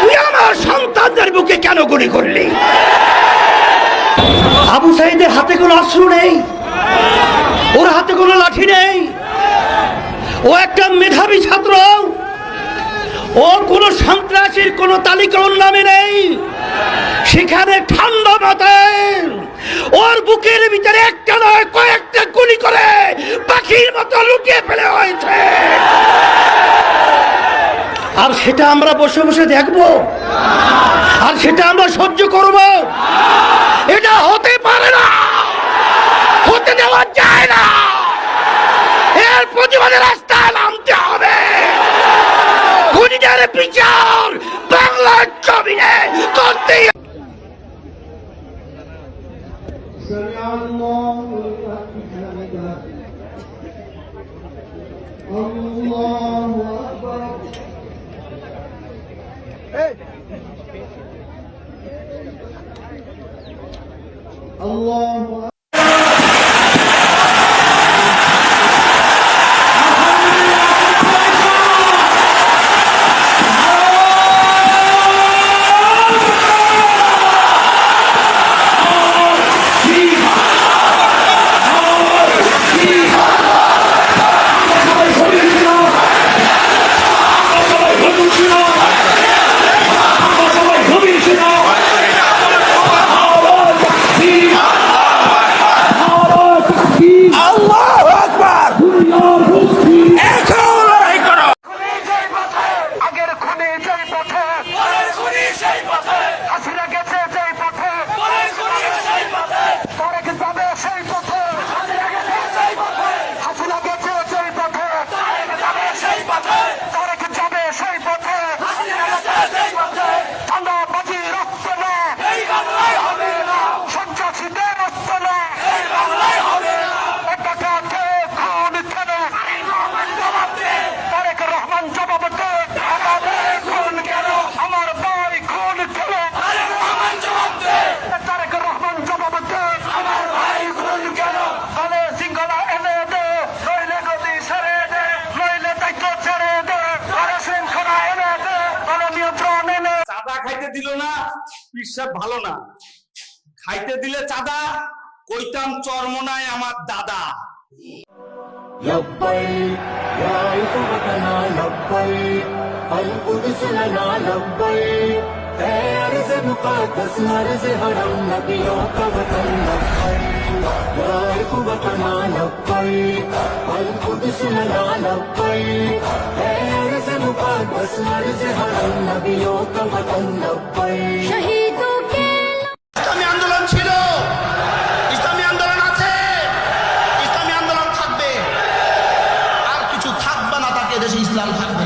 তুই আমার সন্তানদের বুকে কেন গুলি করলি? আবু হাতে কোনো অস্ত্র নেই। ওর হাতে কোনো লাঠি নেই। ও একটা মেধাবী ছাত্র। ও কোনো সন্ত্রাসীর কোনো তালিকা ওর নামে নেই। সেখানে ঠান্ডা মাথায় ওর বুকের ভিতরে একটা নয়, কয়েকটা গুলি করে। আর সেটা আমরা বসে বসে দেখব। আর সেটা আমরা সহ্য করব। এটা হতে পারে না। হতে দেওয়া যায় না। এর প্রতিবাদে রাস্তায় নামতে হবে। খুনিদের বিচার বাংলার জমিনে করতে Allah الله দিল না পিসাব ভালো না। খাইতে দিলে চাদা কইতাম চর্ম আমার দাদা। লব্বাই لبيك والقدس لنا لبيك. أرز مقدس أرز هرم نبيك وطن لبيك. আন্দোলন ছিল। ইসলামী আন্দোলন আছে। ইসলামী আন্দোলন থাকবে। আর কিছু থাকবে না তাকে দেশে ইসলাম থাকবে।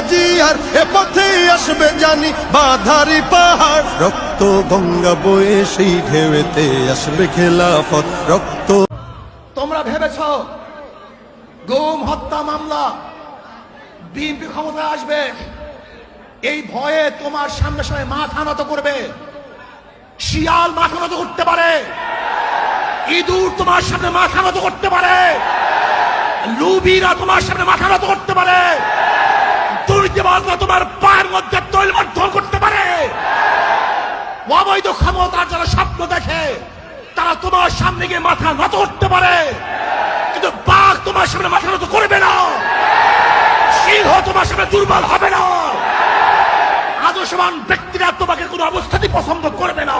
আজি আর এ পথে আসবে জানি বাধারি পাহাড়। রক্ত গঙ্গা বয়ে সেই ঢেউতে আসবে খেলাফত, রক্ত তোমরা ভেবেছ গুম, হত্যা, মামলা, বিএনপি ক্ষমতায় আসবে? এই ভয়ে তোমার সামনে সামনে মাথা নত করবে। শিয়াল মাথা নত করতে পারে। ইঁদুর তোমার সামনে মাথা নত করতে পারে। লুবিরা তোমার সামনে মাথা নত করতে পারে। দুর্নীতিবাজরা তোমার পায়ের মধ্যে তৈল মাধ্যম করতে পারে। অবৈধ ক্ষমতার যারা স্বপ্ন দেখে, তারা তোমার সামনে গিয়ে মাথা নত করতে পারে। কিন্তু বাঘ তোমার সামনে মাথা নত করবে না। সিংহ তোমার সামনে দুর্বল হবে না। আদর্শবান ব্যক্তিরা তোমাকে কোনো অবস্থাতেই পছন্দ করবে না।